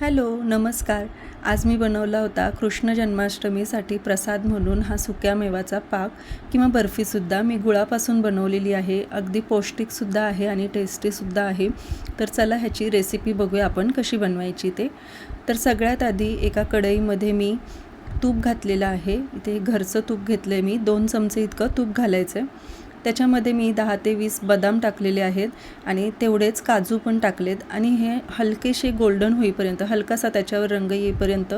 Hello नमस्कार. आज मी बनवला होता कृष्ण जन्माष्टमीसाठी प्रसाद म्हणून हा सुक्या मेवाचा पाक किंवा बर्फीसुद्धा. मी गुळापासून बनवलेली आहे. अगदी पौष्टिकसुद्धा आहे आणि टेस्टीसुद्धा आहे. तर चला ह्याची रेसिपी बघूया आपण कशी बनवायची ते. तर सगळ्यात आधी एका कढईमध्ये मी तूप घातलेलं आहे. इथे घरचं तूप घेतलं आहे मी. दोन चमचे इतकं तूप घालायचं आहे त्याच्यामध्ये मी दहा ते वीस बदाम टाकलेले आहेत आणि तेवढेच काजू पण टाकलेत आणि हे हलकेसे गोल्डन होईपर्यंत हलकासा त्याच्यावर रंग येईपर्यंत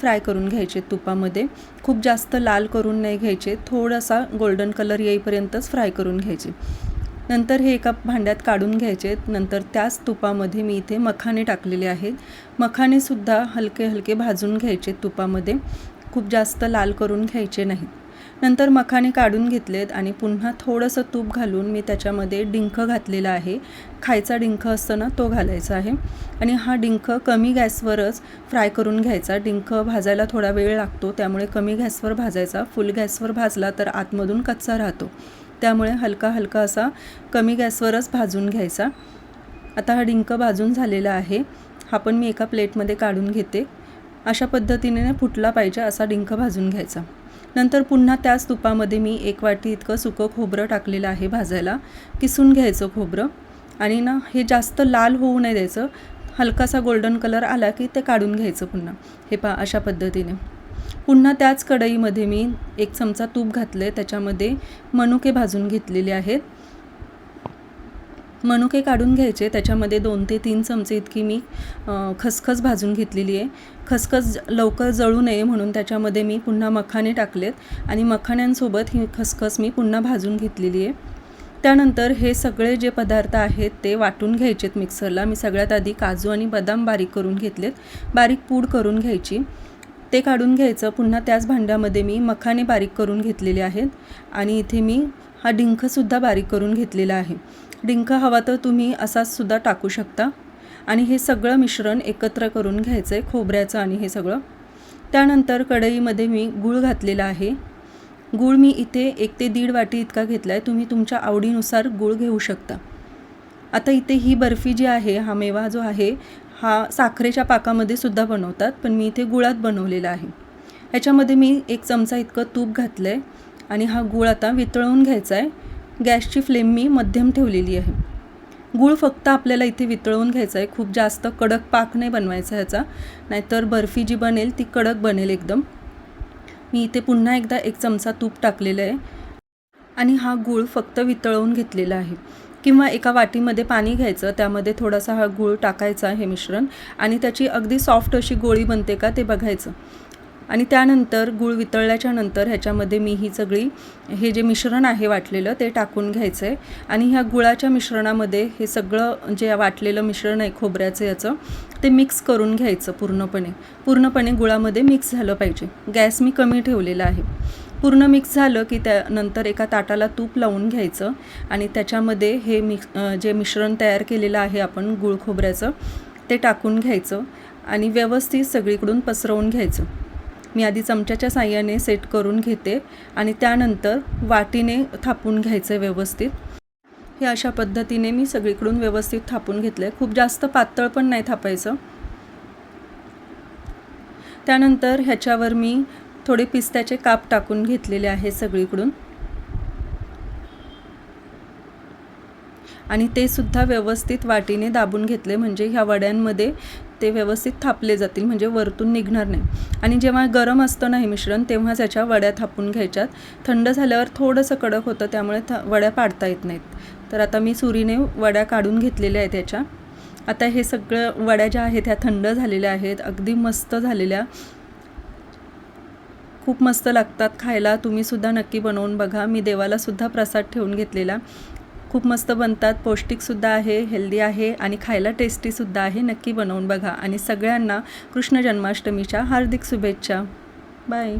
फ्राय करून घ्यायचे तुपामध्ये. खूप जास्त लाल करून नाही घ्यायचे थोडासा गोल्डन कलर येईपर्यंतच फ्राय करून घ्यायचे. नंतर हे एका भांड्यात काढून घ्यायचे नंतर त्याच तुपामध्ये मी इथे मखाने टाकलेले आहेत. मखानेसुद्धा हलके हलके भाजून घ्यायचे तुपामध्ये. खूप जास्त लाल करून घ्यायचे नाहीत. नंतर मखाने काढून घेतलेत आणि पुन्हा थोडंसं तूप घालून मी त्याच्यामध्ये डिंक घातलेला आहे. खायचा डिंक असतो ना तो घालायचा आहे. आणि हा डिंक कमी गॅसवरच फ्राय करून घ्यायचा. डिंक भाजायला थोडा वेळ लागतो त्यामुळे कमी गॅसवर भाजायचा. फुल गॅसवर भाजला तर आतमधून कच्चा राहतो. त्यामुळे हलका हलका असा कमी गॅसवरच भाजून घ्यायचा. आता हा डिंक भाजून झालेला आहे. हा पण मी एका प्लेटमध्ये काढून घेते. अशा पद्धतीने फुटला पाहिजे असा डिंक भाजून घ्यायचा. नंतर पुन्हा त्याच तुपामध्ये मी एक वाटी इतकं सुकं खोबरं टाकलेलं आहे भाजायला. किसून घ्यायचं खोबरं. आणि ना हे जास्त लाल होऊ नये द्यायचं. हलकासा गोल्डन कलर आला की ते काढून घ्यायचं पुन्हा. हे पा अशा पद्धतीने. पुन्हा त्याच कढईमध्ये मी एक चमचा तूप घातलं आहे त्याच्यामध्ये मनुके भाजून घेतलेले आहेत. मनुके काढून घ्यायचे. त्याच्यामध्ये दोन ते तीन चमचे इतकी मी खसखस भाजून घेतलेली आहे. खसखस लवकर जळू नये म्हणून त्याच्यामध्ये मी पुन्हा मखाने टाकलेत आणि मखाण्यांसोबत ही खसखस मी पुन्हा भाजून घेतलेली आहे. त्यानंतर हे सगळे जे पदार्थ आहेत ते वाटून घ्यायचेत मिक्सरला. मी सगळ्यात आधी काजू आणि बदाम बारीक करून घेतलेत. बारीक पूड करून घ्यायची. ते काढून घ्यायचं. पुन्हा त्याच भांड्यामध्ये मी मखाने बारीक करून घेतलेले आहेत आणि इथे मी हा डिंकसुद्धा बारीक करून घेतलेला आहे. डिंक हवा तर तुम्ही असाच सुद्धा टाकू शकता. आणि हे सगळं मिश्रण एकत्र करून घ्यायचं आहे खोबऱ्याचं आणि हे सगळं. त्यानंतर कढईमध्ये मी गूळ घातलेला आहे. गूळ मी इथे एक ते दीड वाटी इतका घेतला आहे तुम्ही तुमच्या आवडीनुसार गूळ घेऊ शकता. आता इथे ही बर्फी जी आहे हा मेवा जो आहे हा साखरेच्या पाकामध्ये सुद्धा बनवतात पण मी इथे गुळात बनवलेला आहे. ह्याच्यामध्ये मी एक चमचा इतकं तूप घातलं आहे आणि हा गूळ आता वितळवून घ्यायचा आहे गॅसची फ्लेम मी मध्यम ठेवलेली आहे. गूळ फक्त आपल्याला इथे वितळवून घ्यायचा आहे. खूप जास्त कडक पाक नाही बनवायचा ह्याचा. नाहीतर बर्फी जी बनेल ती कडक बनेल एकदम. मी इथे पुन्हा एकदा एक चमचा तूप टाकलेलं आहे. आणि हा गूळ फक्त वितळवून घेतलेला आहे. किंवा एका वाटीमध्ये पाणी घ्यायचं त्यामध्ये थोडासा हा गूळ टाकायचा हे मिश्रण. आणि त्याची अगदी सॉफ्ट अशी गोळी बनते का ते बघायचं. आणि त्यानंतर गूळ वितळल्याच्या नंतर ह्याच्यामध्ये मी ही सगळी हे जे मिश्रण आहे वाटलेलं ते टाकून घ्यायचं आहे आणि ह्या गुळाच्या मिश्रणामध्ये हे सगळं जे वाटलेलं मिश्रण आहे खोबऱ्याचं याचं ते मिक्स करून घ्यायचं पूर्णपणे. पूर्णपणे गुळामध्ये मिक्स झालं पाहिजे. गॅस मी कमी ठेवलेला आहे. पूर्ण मिक्स झालं की त्यानंतर एका ताटाला तूप लावून घ्यायचं आणि त्याच्यामध्ये हे मिक्स जे मिश्रण तयार केलेलं आहे आपण गुळ खोबऱ्याचं ते टाकून घ्यायचं आणि व्यवस्थित सगळीकडून पसरवून घ्यायचं. मी आधी चमच्याच्या साह्याने सेट करून घेते आणि त्यानंतर वाटीने थापून घ्यायचं आहे व्यवस्थित. हे अशा पद्धतीने मी सगळीकडून व्यवस्थित थापून घेतलं आहे खूप जास्त पातळ पण नाही थापायचं. त्यानंतर ह्याच्यावर मी थोडे पिस्त्याचे काप टाकून घेतलेले आहे सगळीकडून. आणि ते सुद्धा व्यवस्थित वाटीने दाबून घेतले. म्हणजे ह्या वड्यांमध्ये ते व्यवस्थित थापले जातील म्हणजे वरतून निघणार नाही. आणि जेव्हा गरम असतं ना हे मिश्रण तेव्हा त्याच्या वड्या थापून घ्यायच्यात. थंड झाल्यावर थोडंसं कडक होतं त्यामुळे थ वड्या पाडता येत नाहीत. तर आता मी सुरीने वड्या काढून घेतलेल्या आहेत त्याच्या आता हे सगळं वड्या ज्या आहेत ह्या थंड झालेल्या आहेत अगदी मस्त झालेल्या. खूप मस्त लागतात खायला तुम्हीसुद्धा नक्की बनवून बघा. मी देवालासुद्धा प्रसाद ठेवून घेतलेला. खूप मस्त बनतात. पौष्टिकसुद्धा आहे हेल्दी आहे आणि खायला टेस्टीसुद्धा आहे. नक्की बनवून बघा. आणि सगळ्यांना कृष्ण जन्माष्टमीच्या हार्दिक शुभेच्छा. बाय.